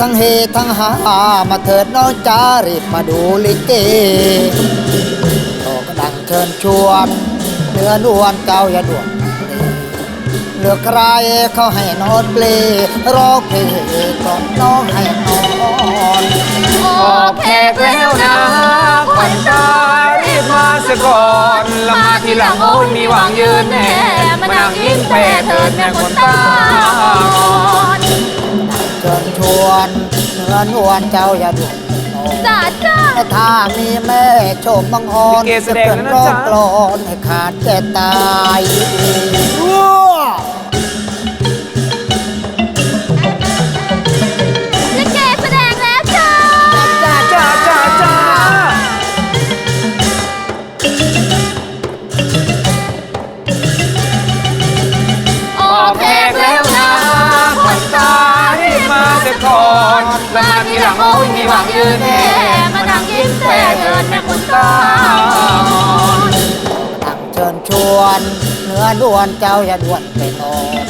ทั้งเฮทั้งหา มาเถิดน้องจ้ารีบมาดูลิเกโอกดังเชิญชวนเนื้อนวลเจ้าอย่าด่วนเลือกใครเขาให้นอนเปลรอเพลงกล่อมน้องให้นอนออกแขกแล้วนะขวัญตารีบมาสก่อนละมาทีหลังโอ้ยมีหวังยืนแน่มานั่งยิ้มแปรเถิดแม่คนตาอ่อน ชิญชวนเนื้อนวลเจ้าอย่าด่วนนอนจ้าจ้าถ้ามีแม่โชมบังอ่อนจะเกิดร้องกลอนให้ขาดแก่ตาย อนละมาทีหลังโอ้ยมีหวังยืนแน่มานั่งยิ้มแปรเถิดแม่คนตาอ่อนตั้งเชิญชวนเนื้อนวลเจ้าอย่าด่วนไปนอน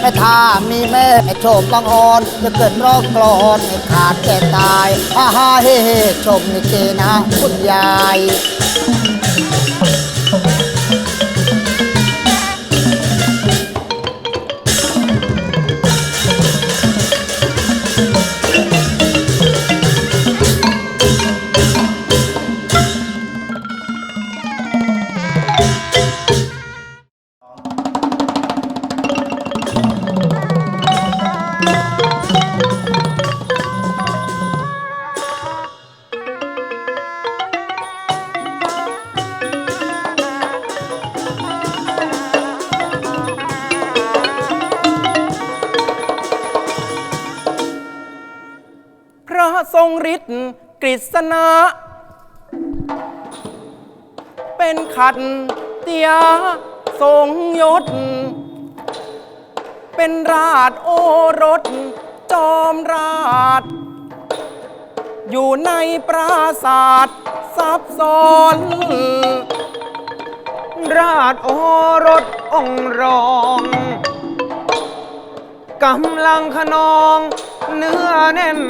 แต่ถ้ามีแม่โชมบังอ่อนจะเกิดร้องกลอนให้ขาดแก่ตายฮ่าฮ่าเฮ่เฮ่ชมลิเกนะคุณยาย ทรงฤทธิ์กฤษณะ เป็นขัดเตียทรงยศ เป็นราชโอรส จอมราช อยู่ในปราศาสตร์ซับซ้อน ราชโอรสองรองกำลังขนอง เนื้อแน่น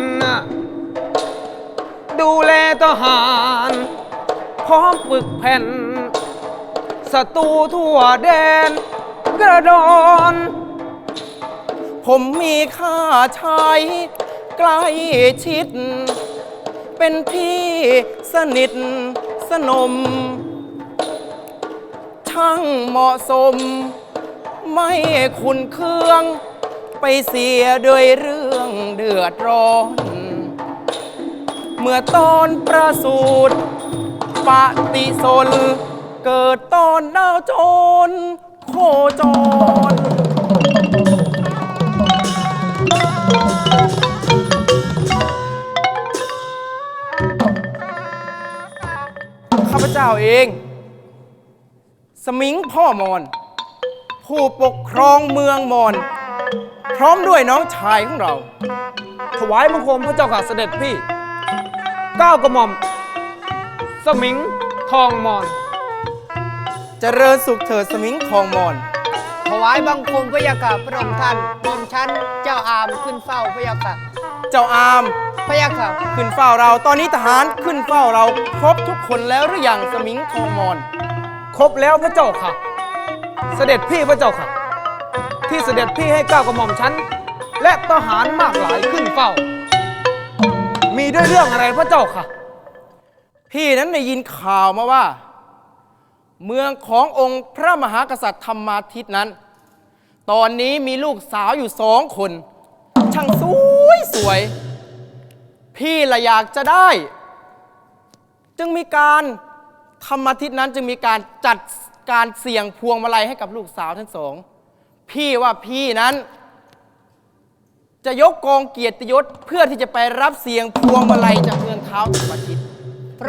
ดูแลทหาร พร้อมฝึกแผ่นศัตรูทั่วแดนกระดอน ผมมีค่าใช้ใกล้ชิด เป็นที่สนิทสนม ช่างเหมาะสม ไม่ขุนเครื่อง ไปเสียด้วยเรื่องเดือดร้อน มื่อตอนประสูติปฏิสนเกิดตอนดาวโจรโคจร ข้าพเจ้าเอง สมิงพ่อมอน ผู้ปกครองเมืองมอน พร้อมด้วยน้องชายของเรา ถวายบังคมพระเจ้าค่ะเสด็จพี่ ก้าวกระหม่อม สมิงทองมอน เจริญสุขเถิดสมิงทองมอน ถวายบังคมพระยาค่ะพระองค์ท่านหม่อมชั้นเจ้าอามขึ้นเฝ้าพระยาค่ะเจ้าอามพระยาค่ะขึ้นเฝ้าเราตอนนี้ทหารขึ้นเฝ้าเราครบทุกคนแล้วหรือยังสมิงทองมอน ครบแล้วพระเจ้าค่ะ เสด็จพี่พระเจ้าค่ะ ที่เสด็จพี่ให้ก้าวกระหม่อมชั้นและทหารมากหลายขึ้นเฝ้า มีด้วยเรื่องอะไรพระเจ้าค่ะ พี่นั้นได้ยินข่าวมาว่า เมืองขององค์พระมหากษัตริย์ธรรมาทิตนั้น ตอนนี้มีลูกสาวอยู่สองคน ช่างสวยสวย พี่ละอยากจะได้ จึงมีการธรรมอาทิตย์นั้นจึงมีการจัดการเสี่ยงพวงมาลัยให้กับลูกสาวทั้งสอง พี่ว่าพี่นั้น จะยกกองเกียรติยศเพื่อที่จะไปรับเสียงพวงมาลัยจากเมืองเท้าธรรมอาทิตย์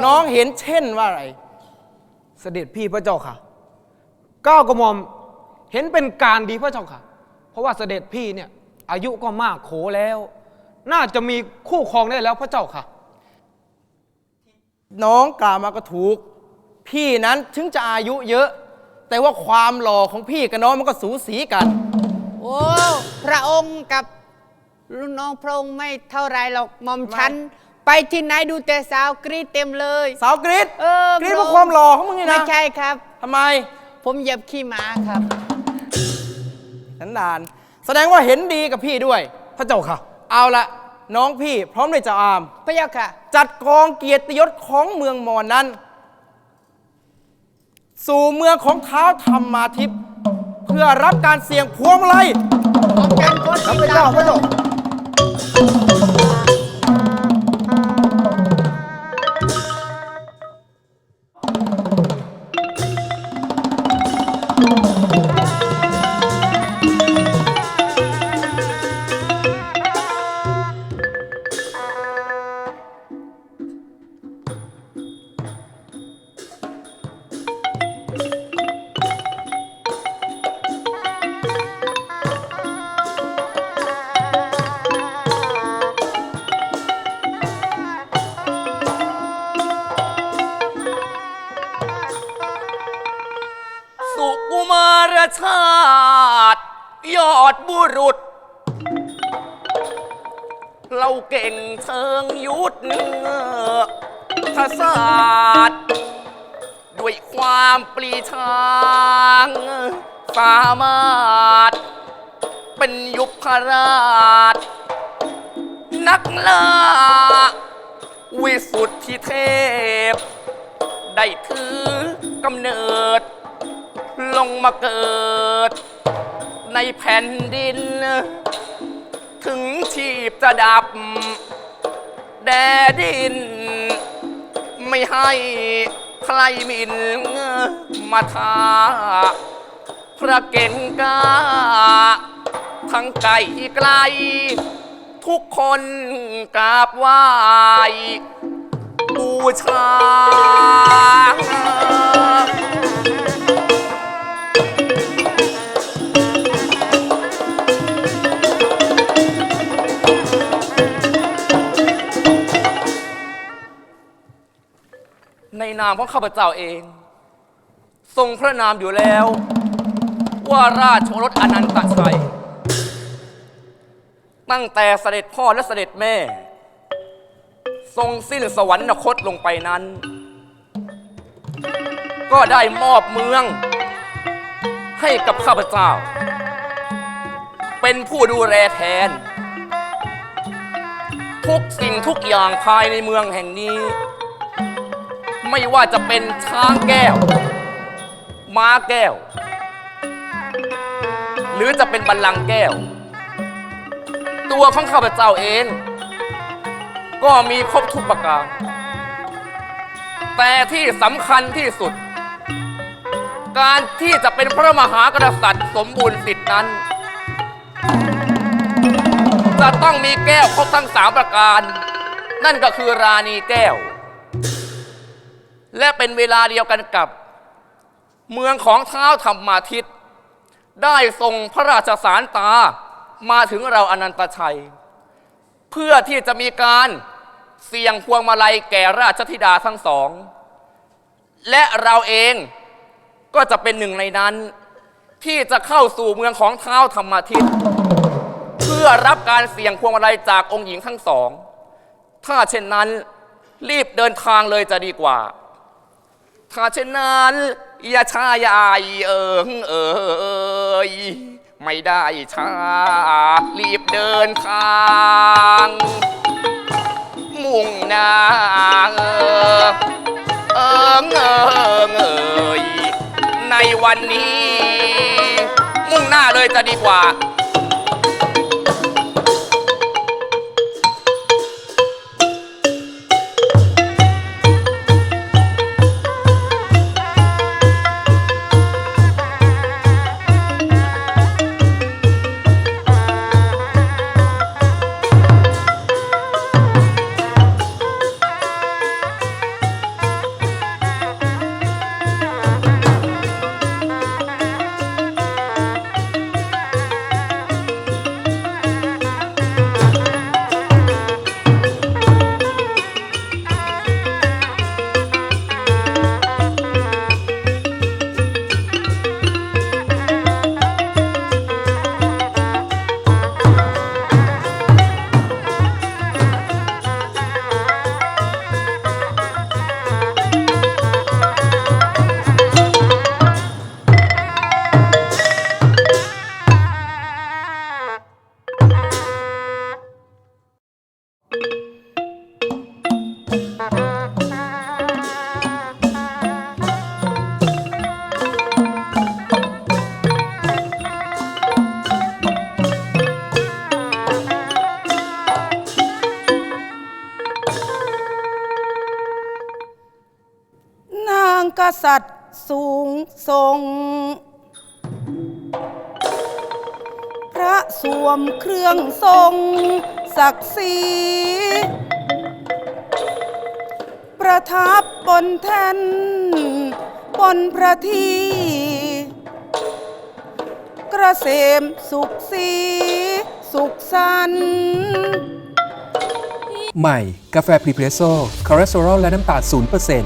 น้องเห็นเช่นว่าอะไร เสด็จพี่พระเจ้าค่ะก้าวกระหม่อมเห็นเป็นการดีพระเจ้าค่ะ เพราะว่าเสด็จพี่เนี่ยอายุก็มากโขแล้ว น่าจะมีคู่ครองได้แล้วพระเจ้าค่ะ น้องกล่าวมาก็ถูก พี่นั้นถึงจะอายุเยอะ แต่ว่าความหล่อของพี่กับน้องมันก็สูสีกัน โอ้ พระองค์กับ รุ่นน้องพระองค์ไม่เท่าไรหรอกหม่อมฉัน ไปที่ไหนดูแต่สาวกรีดเต็มเลย สาวกรีดเออกรีดเพราะความหล่อของมึงนี่นะไม่ใช่ครับ ทำไม ผมเหยียบขี้หมาครับสันดาน แสดงว่าเห็นดีกับพี่ด้วย พระเจ้าค่ะ เอาละน้องพี่พร้อมด้วยเจ้าอาม พระยาค่ะ จัดกองเกียรติยศของเมืองมอญนั้น สู่เมืองของเท้าธรรมาทิพย์เพื่อรับการเสี่ยงพวงมาลัยหม่อมฉันขอครับติดพระตาเจ้ามพระเจ้า เราเก่งเชิงยุทธทศาสตร์ด้วยความปรีชางสามารถ เป็นยุพราช นักล่า วิสุทธิเทพ ได้ถือกำเนิด ลงมาเกิด ในแผ่นดิน ถึงชีพจะดับ แดดิน ไม่ให้ใครมินมาทาพระเก่งกาทั้งไกลไกล ทุกคนกราบไหว้บูชา นนามของข้าพเจ้าเอง ทรงพระนามอยู่แล้ว ว่าราชโอรสอนันตชัย ตั้งแต่เสด็จพ่อและเสด็จแม่ ทรงสิ้นสวรรคตลงไปนั้น ก็ได้มอบเมือง ให้กับข้าพเจ้า เป็นผู้ดูแลแทน ทุกสิ่งทุกอย่างภายในเมืองแห่งนี้ ไม่ว่าจะเป็นช้างแก้ว ม้าแก้ว หรือจะเป็นบัลลังก์แก้ว ตัวของข้าพเจ้าเอง ก็มีครบทุกประการ แต่ที่สำคัญที่สุด การที่จะเป็นพระมหากษัตริย์สมบูรณ์สิทธินั้น จะต้องมีแก้วครบทั้งสามประการ นั่นก็คือราณีแก้ว และเป็นเวลาเดียวกันกับ เมืองของเท้าวธรรมาทิตได้ส่งพระราชสารตามาถึงเราอนันตชัย เพื่อที่จะมีการเสี่ยงพวงมาลัยแก่ราชธิดาทั้งสอง และเราเองก็จะเป็นหนึ่งในนั้น ที่จะเข้าสู่เมืองของเท้าวธรรมาทิตเพื่อรับการเสี่ยงพวงมาลัยจากองค์หญิงทั้งสอง ถ้าเช่นนั้นรีบเดินทางเลยจะดีกว่า ถ้าเช่นนั้นอย่าช้าอย่าอายเอิงเอยไม่ได้ช้ารีบเดินทาง มุ่งหน้าเอิงเอิงเอยในวันนี้ มุ่งหน้าเลยจะดีกว่า กษัตริย์สูงทรง พระสวมเครื่องทรงศักดิ์ศรีประทับบนแท่นบนพระทีกระเสมสุขสีสุขสันใหม่ กาแฟพรีเพรสโซ่คอเลสเตอรอลและน้ำตาล0%น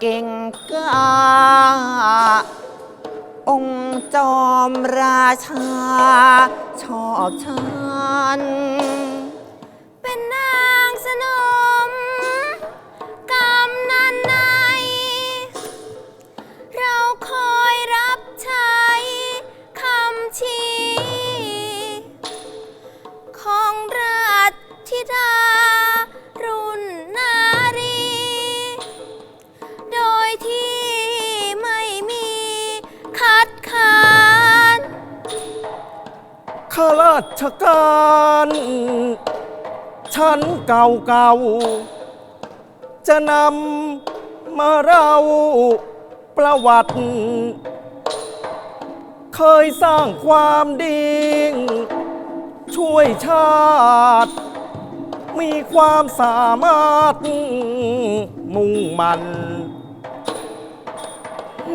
เก่งกาองค์จอมราชา ชอบฉัน เป็นนางสนมกำนันนา ชการชั้นเก่าเก่าๆจะนำมาเราประวัติ เคยสร้างความดี ช่วยชาติ มีความสามารถมุ่งมัน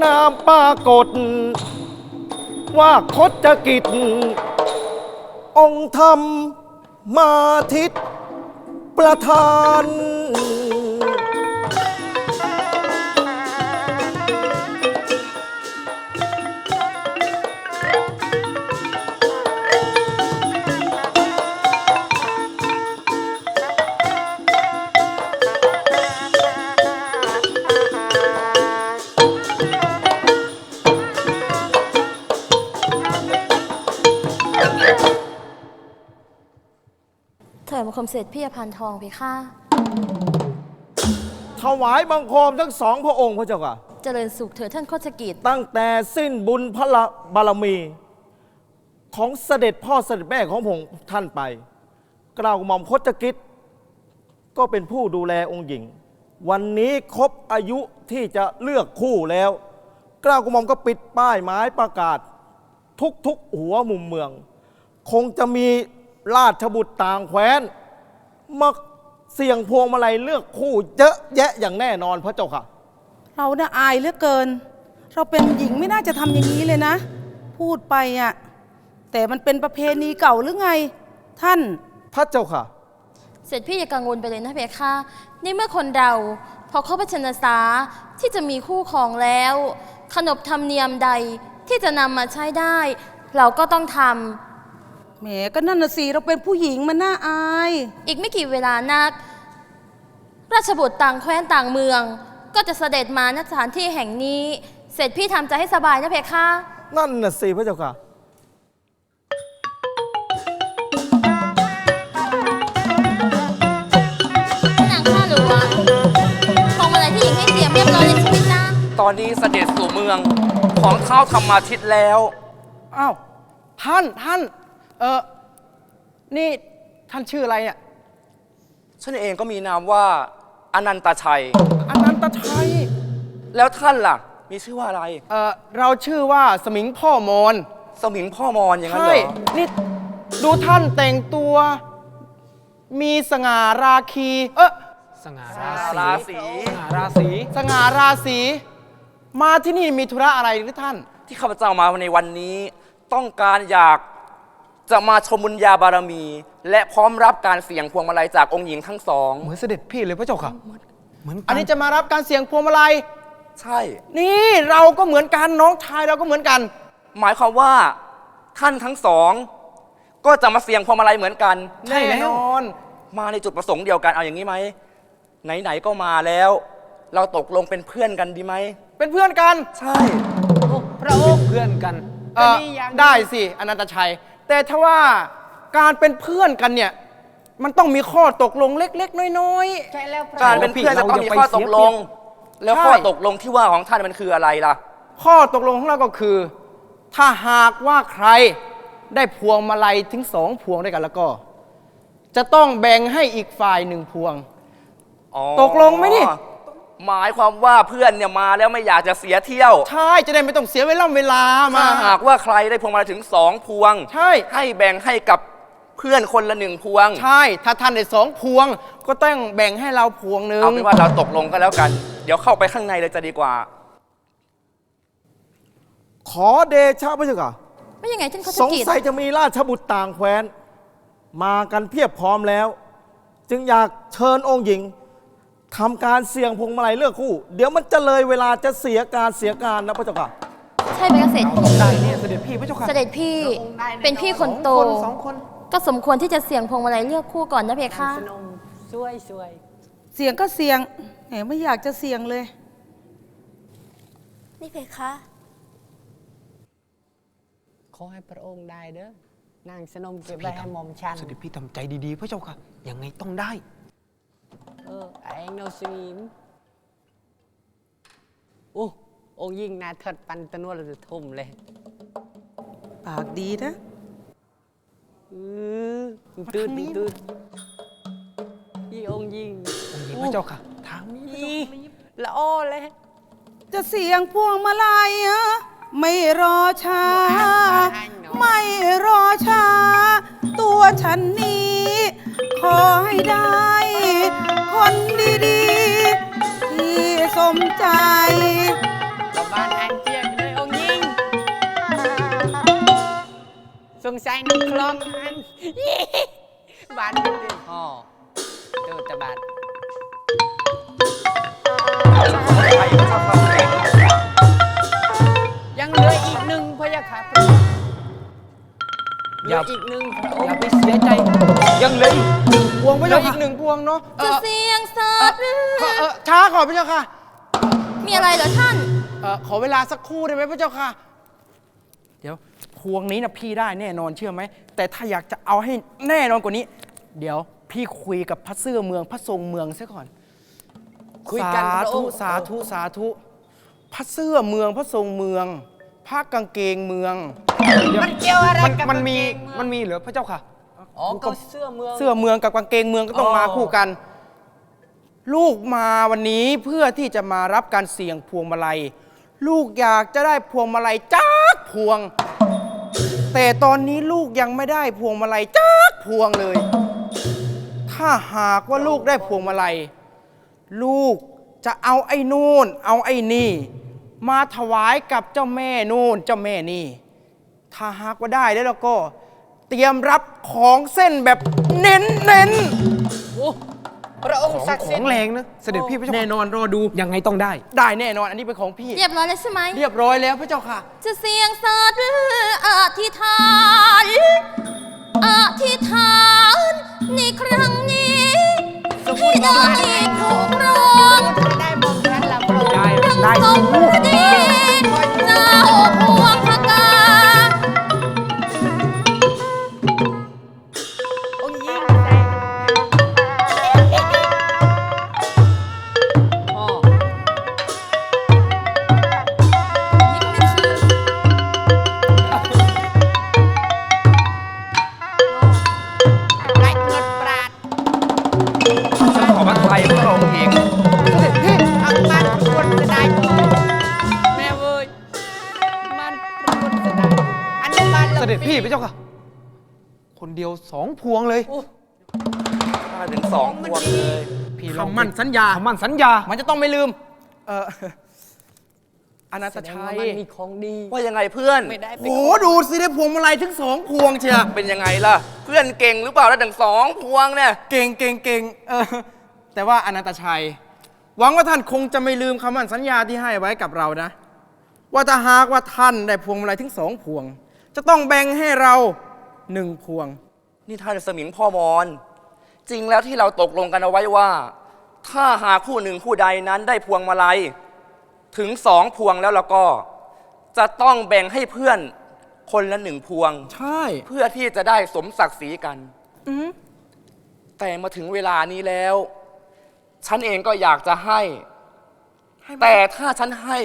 นามปรากฏว่าคดจะกิจ องค์ธรรมมาทิตประธาน คมเสด็จพี่อภันทองเพคะถวายบังคมทั้งสองพระองค์พระเจ้าค่ะ เจริญสุขเถิดท่านโคชกิจ ตั้งแต่สิ้นบุญพระละบารมี ของเสด็จพ่อเสด็จแม่ของผมท่านไปกล่าวหม่อมคดจกิจ ก็เป็นผู้ดูแลองค์หญิง วันนี้ครบอายุที่จะเลือกคู่แล้วกล้าวกระหม่อมก็ปิดป้ายไม้ประกาศ ทุกๆหัวมุมเมือง คงจะมีราชบุตรต่างแคว้น มาเสี่ยงพวงมาลัยเลือกคู่เยอะแยะอย่างแน่นอนพระเจ้าค่ะ เราน่ะอายเหลือเกิน เราเป็นหญิงไม่น่าจะทำอย่างนี้เลยนะ พูดไปอะ แต่มันเป็นประเพณีเก่าหรือไง ท่าน พระเจ้าค่ะ เสร็จพี่อย่ากังวลไปเลยนะเพคะในเมื่อคนเราพอเข้าพชนสาที่จะมีคู่ครองแล้ว ขนบธรรมเนียมใดที่จะนำมาใช้ได้ เราก็ต้องท แหมก็นั่นน่ะสิเราเป็นผู้หญิงมันน่าอายำอีกไม่กี่เวลานัก ราชบุตรต่างแคว้นต่างเมือง ก็จะเสด็จมาณสถานที่แห่งนี้ เสร็จพี่ทำใจให้สบายนะเพคะนั่นน่ะสิพระเจ้าค่ะนางข้าหลวงพวงมาลัยที่หญิงให้เตรียมเรียบร้อยเลยใช่ไหมจ๊ะตอนนี้เสด็จสู่เมืองของเท้าธรรมาทิตแล้ว อ้าวท่านท่านเออ นี่ท่านชื่ออะไรอะฉันเองก็มีนามว่าอนันตชัย อนันตชัย แล้วท่านล่ะ มีชื่อว่าอะไร เออเราชื่อว่าสมิงพ่อมอนสมิงพ่อมอนอย่างนั้นใช่เหรอ นี่ดูท่านแต่งตัว มีสง่าราคี เออสง่าราศีราศี สง่าราศี มาที่นี่มีธุระอะไรหรือท่าน ที่ข้าพเจ้ามาในวันนี้ ต้องการอยาก จะมาชมบุญญาบารมี และพร้อมรับการเสี่ยงพวงมาลัยจากองค์หญิงทั้งสอง เหมือนเสด็จพี่เลยพระเจ้าค่ะอันนี้จะมารับการเสี่ยงพวงมาลัย ใช่ นี่เราก็เหมือนกันน้องชายเราก็เหมือนกัน หมายความว่าท่านทั้งสอง ก็จะมาเสี่ยงพวงมาลัยเหมือนกันใช่แน่นอนมาในจุดประสงค์เดียวกันเอาอย่างนี้ไหมไหนๆก็มาแล้ว เราตกลงเป็นเพื่อนกันดีไหมเป็นเพื่อนกัน ใช่ พระองค์ เพื่อนกันเอ่อได้สิอนันตชัย แต่ถ้าว่าการเป็นเพื่อนกันเนี่ย มันต้องมีข้อตกลงเล็ก ๆ น้อยใช่แล้วการเป็นเพื่อนจะต้องมีข้อตกลง แล้วใช่ข้อตกลงที่ว่าของท่านมันคืออะไรล่ะ ๆ ข้อตกลงของเราก็คือ ถ้าหากว่าใครได้พวงมาลัยถึงสองพวงด้วยกันแล้วก็ จะต้องแบ่งให้อีกฝ่ายหนึ่งพวง อ๋อตกลงไหมนี่ หมายความว่าเพื่อนเนี่ยมาแล้วไม่อยากจะเสียเที่ยว ใช่จะได้ไม่ต้องเสียเวลาเวลามาถ้าหากว่าใครได้พวงมาลัยถึงสองพวง ใช่ ให้แบ่งให้กับเพื่อนคนละหนึ่งพวง ใช่ ถ้าท่านได้สองพวง ก็ต้องแบ่งให้เราพวงหนึ่งเอาเป็นว่าเราตกลงกันแล้วกัน เดี๋ยวเข้าไปข้างในเลยจะดีกว่า ขอเดชะพระเจ้าค่ะไม่ยังไงท่านเขาสจะงกีดสัยจะมีราชบุตรต่างแคว้น มากันเพียบพร้อมแล้ว จึงอยากเชิญองค์หญิง ทำการเสี่ยงพวงมาลัยเลือกคู่ เดี๋ยวมันจะเลยเวลาจะเสียการเสียการนะพระเจ้าค่ะ ใช่ไหมเกษตรได้เนี่ยเสด็จพี่พระเจ้าค่ะเสด็จพี่เป็นพี่คนโต สองคนก็สมควรที่จะเสี่ยงพวงมาลัยเลือกคู่ก่อนนะเพคะสนมสวยสวยเสียงก็เสียงแหมไม่อยากจะเสียงเลย นี่เพคะ ขอให้พระองค์ได้เด้อนางสนมเก็บไว้ให้หมอมฉัน เสด็จพี่ทำใจดีๆ พระเจ้าค่ะ ยังไงต้องได้ เออไอ้เงาสงีมโอ้องค์ยิ่งนาเถิดปันตะนวลจะทุ่มเลย ปากดีนะเออตื่นตื่นยี่องค์ยิ่งองค์หญิงพระเจ้าค่ะ ทางนี้นี่ละอ้อเลย จะเสียงพวงมาลัยอะไม่รอช้า ไม่รอช้า ตัวฉันนี้ ขอให้ได้ คนดีๆ ที่สมใจก็บ้านอันเจียงเลยองค์ยิ่งสงสัยน้ำคลองอันยี่บ้านเป็นเดือนห่อเดือดตะบาดยังเหลืออีกหนึ่งพะยะค่ะพระองค์ เหลืออีกหนึ่งพระองอย่าค์ไปเสียใจ ยังเหลืออีกหนึ่งพวงพระเจ้าอีกหนึ่งพวงเนาะเอจะอเสี่ยงสัตว์หรือขอเออช้าก่อนพระเจ้าค่ะมีอะไรเหรอท่าน เออขอเวลาสักครู่ได้ไหมพระเจ้าค่ะ เดี๋ยวพวงนี้นะพี่ได้แน่นอนเชื่อไหม แต่ถ้าอยากจะเอาให้แน่นอนกว่านี้ เดี๋ยวพี่คุยกับพระเสื้อเมืองพระทรงเมืองซะก่อนคุยกันสาพระอธุงค์ สาธุสาธุพระเสื้อเมืองพระทรงเมือง พระกางเกงเมือง มันเกี่ยวอะไรมันกับมันมีกางเกงเมือง มันมีเหรือพระเจ้าค่ะ อ๋อก็เสื้อเมือง เสื้อเมืองกับกางเกงเมืองก็ต้องอ๋อมาคู่กัน ลูกมาวันนี้เพื่อที่จะมารับการเสี่ยงพวงมาลัย ลูกอยากจะได้พวงมาลัยจักพวง แต่ตอนนี้ลูกยังไม่ได้พวงมาลัยจักพวงเลย ถ้าหากว่าลูกได้พวงมาลัย ลูกจะเอาไอ้นู่น เอาไอ้นี่ มาถวายกับเจ้าแม่นู่นเจ้าแม่นี่ ถ้าหากว่าได้แล้วเราก็เตรียมรับของเส้นแบบเน้นเน้นโอ้พระองค์ศักดิ์ขสิอทงธิ์แรงนะ เสด็จพี่พระเจ้าแน่นอนรอดู ยังไงต้องได้ ได้แน่นอน อันนี้เป็นของพี่ เรียบร้อยแล้วใช่ไหม เรียบร้อยแล้วพระเจ้าค่ะ จะเสี่ยงสัตว์หรืออธิษฐาน อธิษฐานในครั้งนี้ให้ได้ผูกรองได้หมอมฉันละพระองค์ได้ดังได้สมดีเเดียวสองพวงเลยมาถึงสองพวงเลยพี่คำมั่นสัญญาคำมั่นสัญญา มันจะต้องไม่ลืม เอออนันตชัยมีของดี ว่ายังไงเพื่อน ไม่ได้ไปโอ้ดูสิได้พวงมาลัยถึงสองพวงเชียเป็นยังไงล่ะ เพื่อนเก่งหรือเปล่าแล้วถึงสองพวงเนี่ย เก่งเก่งเก่งเออแต่ว่าอนันตชัย หวังว่าท่านคงจะไม่ลืมคำมั่นสัญญาที่ให้ไว้กับเรานะ ว่าถ้าหากว่าท่านได้พวงมาลัยถึงสองพวง จะต้องแบ่งให้เรา หนึ่งพวง นี่ท่านสมิงพ่อมอนจริงแล้วที่เราตกลงกันเอาไว้ว่า ถ้าหากคู่หนึ่งคู่ใดนั้นได้พวงมาลัย ถึงสองพวงแล้วแล้วก็ จะต้องแบ่งให้เพื่อนคนละหนึ่งพวง ใช่ เพื่อที่จะได้สมศักดิ์ศรีกันแต่มาถึงเวลานี้แล้ว ฉันเองก็อยากจะให้แต่ถ้าฉันให้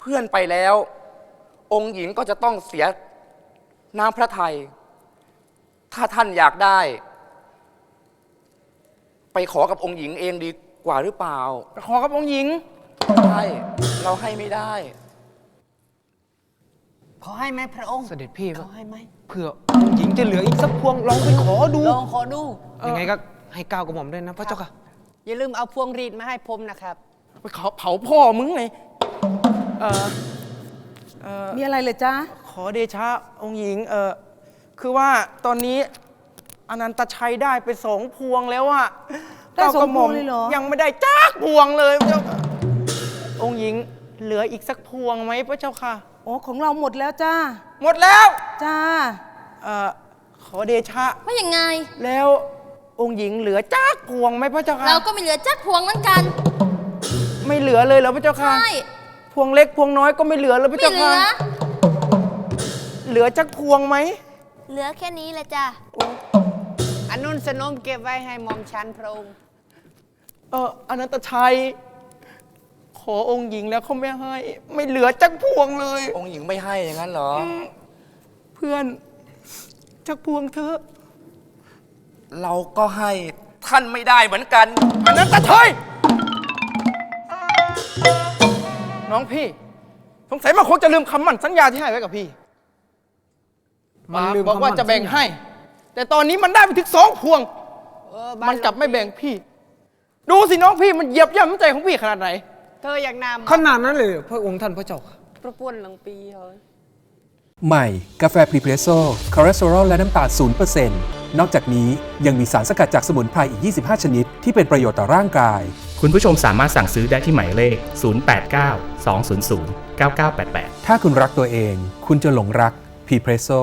เพื่อนไปแล้ว องค์หญิงก็จะต้องเสีย น้ำพระทัย ถ้าท่านอยากได้ ไปขอกับองค์หญิงเองดีกว่าหรือเปล่าไปขอกับองค์หญิง ใช่ เราให้ไม่ได้ขอให้ไหมพระองค์เสด็จพี่ขอให้ไหมเผื่อองค์หญิงจะเหลืออีกสักพวงลองไปขอดู ลองขอดูยังไงก็ให้ก้าวกระหม่อมด้วยนะพระเจ้าค่ะ อย่าลืมเอาพวงรีดมาให้ผมนะครับไปเผาเผาพ่อมึงไงเออเออมีอะไรเลยจ้าข อเดชะองค์หญิง เออคือว่าตอนนี้อนันตชัยได้ไปสองพวงแล้วอะได้สองก้ากระหม่อมพวงเลยเหรอ ยังไม่ได้จักพวงเลยพระเจ้าค่ะองค์หญิงเหลืออีกสักพวงไหมพระเจ้าค่ะ โอ้ของเราหมดแล้วจ้าหมดแล้วจ้าเออขอเดชะ ว่ายังไง แล้วองค์หญิงเหลือจักพวงไหมพระเจ้าค่ะ เราก็ไม่เหลือจักพวงเหมือนกัน ไม่เหลือเลยเหรอพระเจ้าค่ะ ใช่ พวงเล็กพวงน้อยก็ไม่เหลือแล้วพระไม่เจ้าเหลืค่ะ อ เหลือจักพวงไหม เหลือแค่นี้แหละจ้ะ อันนุนสนมเก็บไว้ให้หมอมชันพระองค์เอออนันตชัย ขอองค์หญิงแล้วเขาไม่ให้ ไม่เหลือจักพวงเลย องค์หญิงไม่ให้อย่างนั้นเหรอ เพื่อนจักพวงเถอะเราก็ให้ท่านไม่ได้เหมือนกัน อนันตชัย น้องพี่ สงสัยมันคงจะลืมคำมั่นสัญญาที่ให้ไว้กับพี่ มันบอกว่าจะแบ่งให้ แต่ตอนนี้มันได้ไปถึงสองพวง เออบ้ามันกลับไม่แบ่งพี่ ดูสิน้องพี่มันเหยียบย่ำน้ำใจของพี่ขนาดไหน เธออยากนำขนาดนั้นเลยพระองค์ท่านพระเจ้าค่ะ ประปวนหลังปีเฮ้ยใหม่ กาแฟพรีเพรสโซ่คอเลสเตอรอลและน้ำตาล0%นนอกจากนี้ยังมีสารสกัดจากสมุนไพรอีก 25 ชนิด ที่เป็นประโยชน์ต่อร่างกาย คุณผู้ชมสามารถสั่งซื้อได้ที่หมายเลข 089 200 9988 ถ้าคุณรักตัวเอง คุณจะหลงรักพรีเพรสโซ่